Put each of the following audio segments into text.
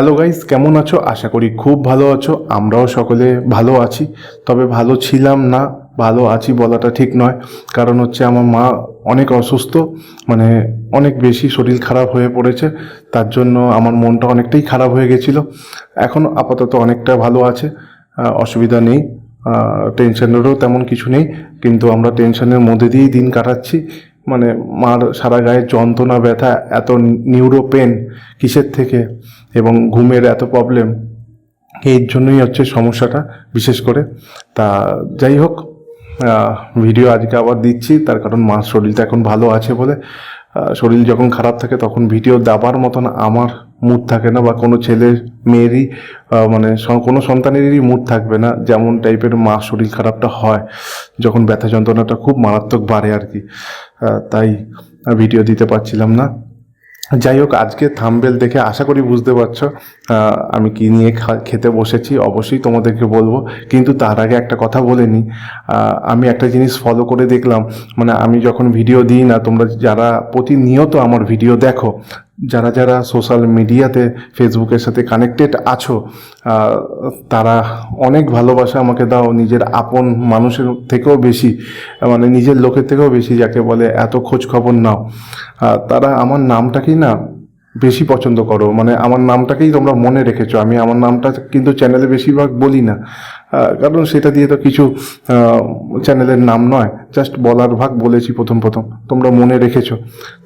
Hello guys, কেমন আছো? আশা করি খুব ভালো আছো। আমরাও সকলে ভালো আছি। তবে ভালো ছিলাম না, ভালো আছি বলাটা ঠিক নয়। কারণ হচ্ছে আমার মা অনেক অসুস্থ মানে অনেক বেশি শরীর খারাপ হয়ে পড়েছে। তার জন্য আমার মনটা অনেকটাই খারাপ হয়ে গেছিল। এখন আপাতত অনেকটা ভালো আছে। অসুবিধা নেই। টেনশনেরও তেমন কিছু নেই। কিন্তু আমরা টেনশনের মধ্যে দিয়েই দিন কাটাচ্ছি। মানে মার সারা গায়ে যন্ত্রণা, ব্যথা, এত নিউরো পেন কিসের থেকে? এবং ঘুমের এত প্রবলেম এর জন্যই হচ্ছে সমস্যাটা বিশেষ করে। তা যাই হোক ভিডিও আজকে আবার দিচ্ছি, তার কারণ মার শরীরটা এখন ভালো আছে বলে শরীর যখন খারাপ থাকে তখন ভিডিও দাবার মতন আমার মুড থাকে না বা কোনো ছেলে মেয়েরই মানে কোনো সন্তানেরই মুড থাকবে না, যেমন টাইপের মা শরীর খারাপটা হয়, যখন ব্যথা যন্ত্রণাটা খুব মারাত্মক বাড়ে আর কি। তাই ভিডিও দিতে পারছিলাম না। যাই হোক, আজকে থামবেল দেখে আশা করি বুঝতে পারছ আমি কি নিয়ে খেতে বসেছি, অবশ্যই তোমাদেরকে বলব, কিন্তু তার আগে একটা কথা বলে নিই। আমি একটা জিনিস ফলো করে দেখলাম মানে আমি যখন ভিডিও দিই না, তোমরা যারা প্রতিনিয়ত আমার ভিডিও দেখো যারা যারা সোশ্যাল মিডিয়াতে ফেসবুকের সাথে কানেক্টেড আছো তারা অনেক ভালোবাসা আমাকে দাও, নিজের আপন মানুষের থেকেও বেশি মানে নিজের লোকের থেকেও বেশি যাকে বলে এত খোঁজ খবর নাও। তারা আমার নামটাকেই না বেশি পছন্দ করো মানে আমার নামটাকেই তোমরা মনে রেখেছো, আমি আমার নামটা কিন্তু চ্যানেলে বেশিরভাগ বলি না। কারণ সেটা দিয়ে তো কিছু চ্যানেলের নাম নয় জাস্ট বলার ভাগ বলেছি প্রথম প্রথম, তোমরা মনে রেখেছো।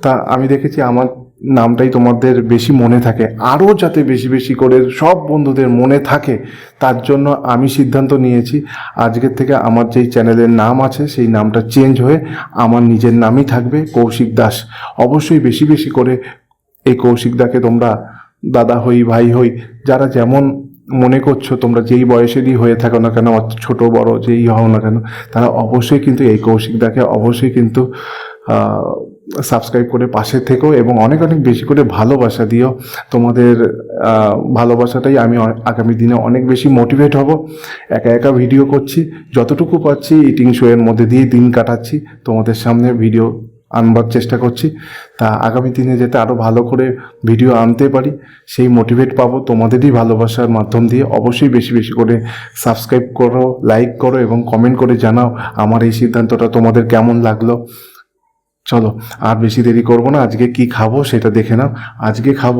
তা আমি দেখেছি আমার নামটাই তোমাদের বেশি মনে থাকে। আরও যাতে বেশি বেশি করে সব বন্ধুদের মনে থাকে, তার জন্য আমি সিদ্ধান্ত নিয়েছি। আজকের থেকে আমার যেই চ্যানেলের নাম আছে, সেই নামটা চেঞ্জ হয়ে আমার নিজের নামই থাকবে কৌশিক দাস। অবশ্যই বেশি বেশি করে এই কৌশিকদাকে তোমরা দাদা হই, ভাই হই, যারা যেমন মনে করছ তোমরা যেই বয়সেরই হয়ে থাকো না কেন ছোট, বড়, যেই হও না কেন, তারা অবশ্যই কিন্তু এই কৌশিকদাকে অবশ্যই কিন্তু সাবস্ক্রাইব করে পাশে থেকো এবং অনেক অনেক বেশি করে ভালোবাসা দিও। তোমাদের ভালোবাসাটাই আমি আগামী দিনে অনেক বেশি মোটিভেট হব। একা একা ভিডিও করছি, যতটুকু পাচ্ছি ইটিং শোয়ের মধ্যে দিয়ে দিন কাটাচ্ছি। তোমাদের সামনে ভিডিও আনবার চেষ্টা করছি। তা আগামী দিনে যাতে আরও ভালো করে ভিডিও আনতে পারি, সেই মোটিভেট পাবো তোমাদেরই ভালোবাসার মাধ্যম দিয়ে। অবশ্যই বেশি বেশি করে সাবস্ক্রাইব করো লাইক করো এবং কমেন্ট করে জানাও আমার এই সিদ্ধান্তটা তোমাদের কেমন লাগল। চলো, আর বেশি দেরি করব না, আজকে কি খাব সেটা দেখে নাও। আজকে খাব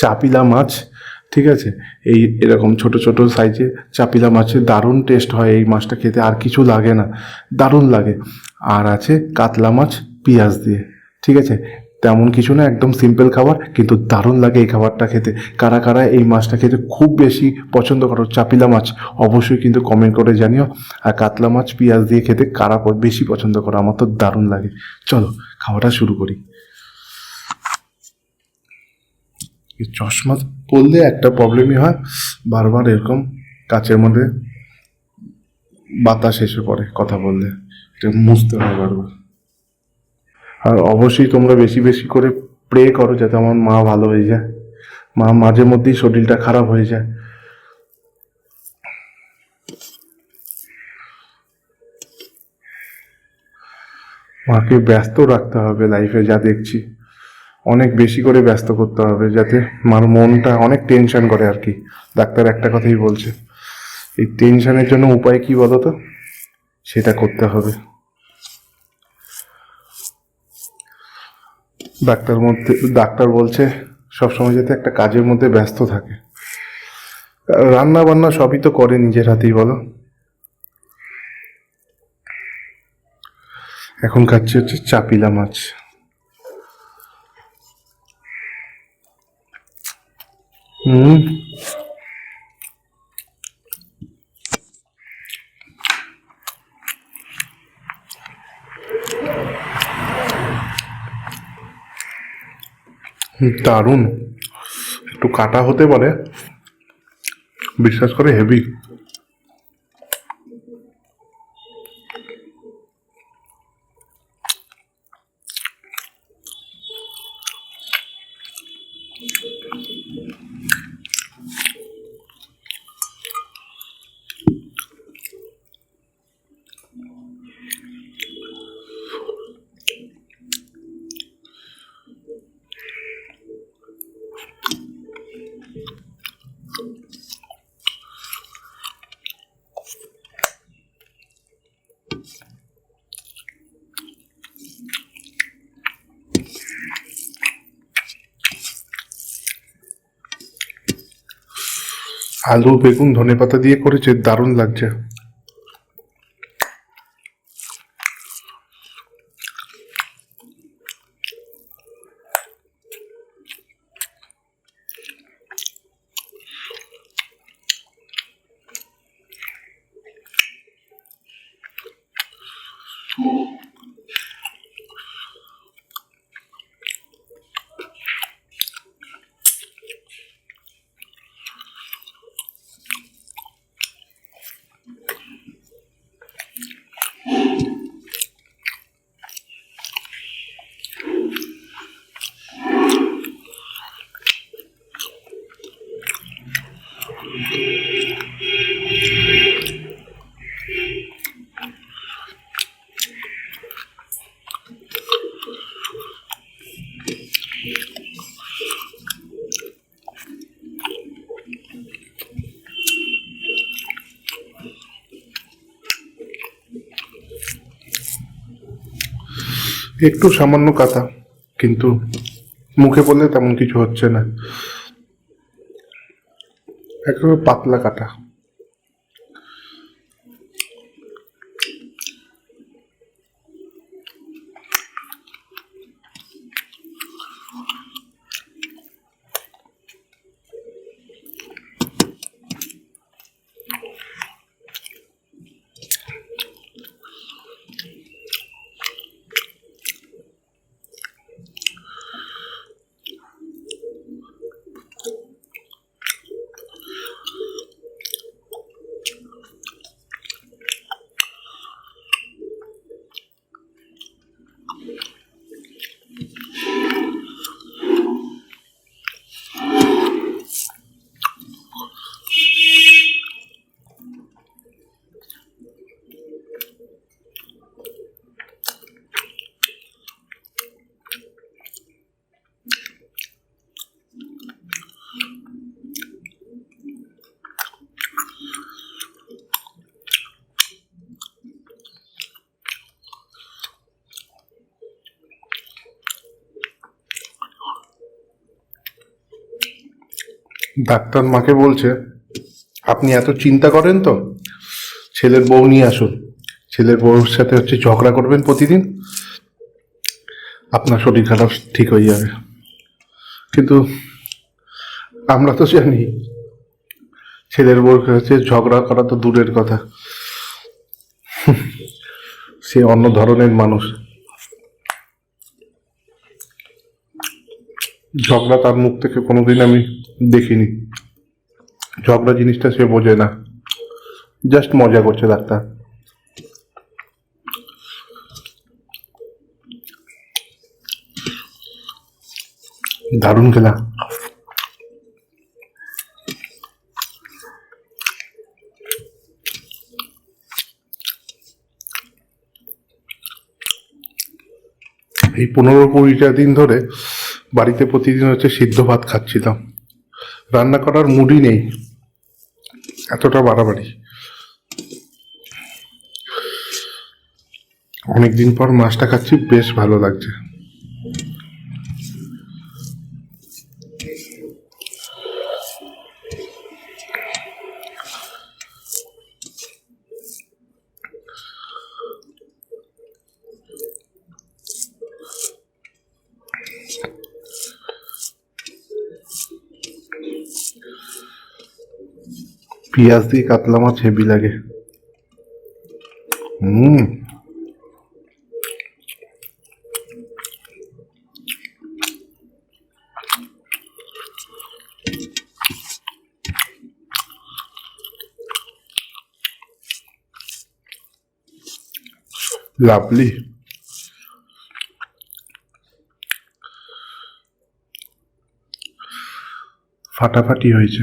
চাপিলা মাছ, ঠিক আছে? এই এরকম ছোট ছোট সাইজে চাপিলা মাছের দারুণ টেস্ট হয় এই মাছটা খেতে, আর কিছু লাগে না, দারুণ লাগে। আর আছে কাতলা মাছ, পেঁয়াজ দিয়ে, ঠিক আছে? তেমন কিছু না, একদম সিম্পল খাবার, কিন্তু দারুণ লাগে এই খাবারটা খেতে। কারা কারা এই মাছটা খেতে খুব বেশি পছন্দ করো, চাপিলা মাছ, অবশ্যই কিন্তু কমেন্ট করে জানিও। আর কাতলা মাছ, পেঁয়াজ দিয়ে খেতে কারা বেশি পছন্দ করো, আমার তো দারুণ লাগে। চলো, খাওয়াটা শুরু করি। চশমা পরলে একটা প্রবলেমই হয়, বারবার এরকম কাচের মধ্যে বাতাস এসে পড়ে কথা বললে। এটা মুছতে হয় বারবার। আর অবশ্যই তোমরা বেশি বেশি করে প্রে করো যাতে আমার মা ভালো হয়ে যায়। মা মাঝে মধ্যেই শরীরটা খারাপ হয়ে যায়। মাকে ব্যস্ত রাখতে হবে লাইফে যা দেখছি। অনেক বেশি করে ব্যস্ত করতে হবে যাতে মার মনটা অনেক টেনশন করে আর কি। ডাক্তার একটা কথাই বলছে, এই টেনশনের জন্য উপায় কি বলো তো সেটা করতে হবে। ডাক্তার মধ্যে ডাক্তার বলছে, সবসময় যাতে একটা কাজের মধ্যে ব্যস্ত থাকে। রান্না বান্না সবই তো করে নিজের হাতেই, বলো। এখন খাচ্ছি হচ্ছে চাপিলা মাছ। হুম? দারুণ একটু কাটা হতে পারে বিশ্বাস করে হেভি আলু বেগুন ধনে পাতা দিয়ে করেছে দারুণ লাগছে। একটু সামান্য কথা কিন্তু মুখে পড়লে তেমন কিছু হচ্ছে না। একেবারে পাতলা কাটা ডাক্তার মাকে বলছে, আপনি এত চিন্তা করেন তো? ছেলের বউ নিয়ে আসুন। ছেলের বউর সাথে হচ্ছে ঝগড়া করবেন প্রতিদিন। আপনার শরীর খারাপ, ঠিক হয়ে যাবে। কিন্তু আমরা তো জানি, ছেলের বউর কাছে ঝগড়া করা তো দূরের কথা। সে অন্য ধরনের মানুষ। ঝগড়া তার মুখ থেকে কোনোদিন আমি দেখিনি। ঝগড়া জিনিসটা সে বোঝে না। জাস্ট মজা করছে ডাক্তার দারুণ খেলা। এই পনেরো কুড়িটা দিন ধরে বাড়িতে প্রতিদিন হচ্ছে সিদ্ধ ভাত খাচ্ছিলাম রান্না করার মুডই নেই। এতটা বাড়াবাড়ি। অনেকদিন পর মাছটা খাচ্ছি, বেশ ভালো লাগছে। পেঁয়াজ দিয়ে কাতলা মাছ হেভি লাগে। হুম। লাভলি। ফাটাফাটি হয়েছে।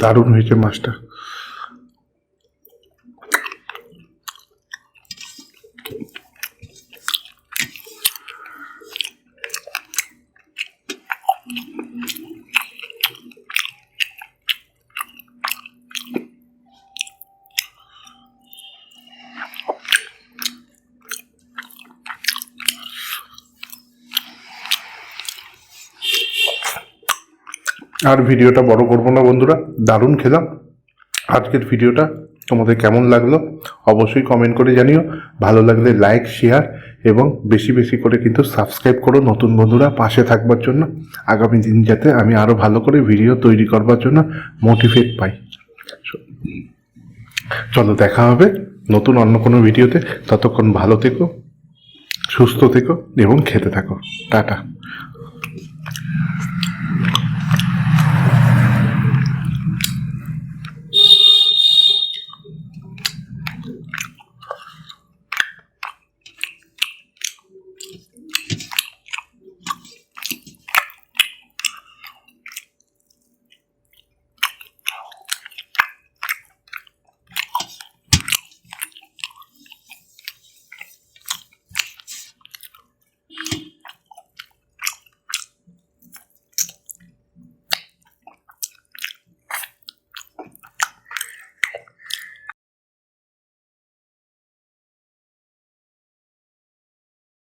দারুণ হয়েছে মাছটা। আর ভিডিওটা বড় করব না বন্ধুরা, দারুণ খেলাম। আজকের ভিডিওটা তোমাদের কেমন লাগল অবশ্যই কমেন্ট করে জানিও। ভালো লাগলে লাইক শেয়ার এবং বেশি বেশি করে কিন্তু সাবস্ক্রাইব করো নতুন বন্ধুরা পাশে থাকবার জন্য। আগামী দিন যাতে আমি আরও ভালো করে ভিডিও তৈরি করবার জন্য মোটিভেট পাই। চলো দেখা হবে নতুন অন্য কোনো ভিডিওতে। ততক্ষণ ভালো থেকো, সুস্থ থেকো এবং খেতে থাকো। টাটা।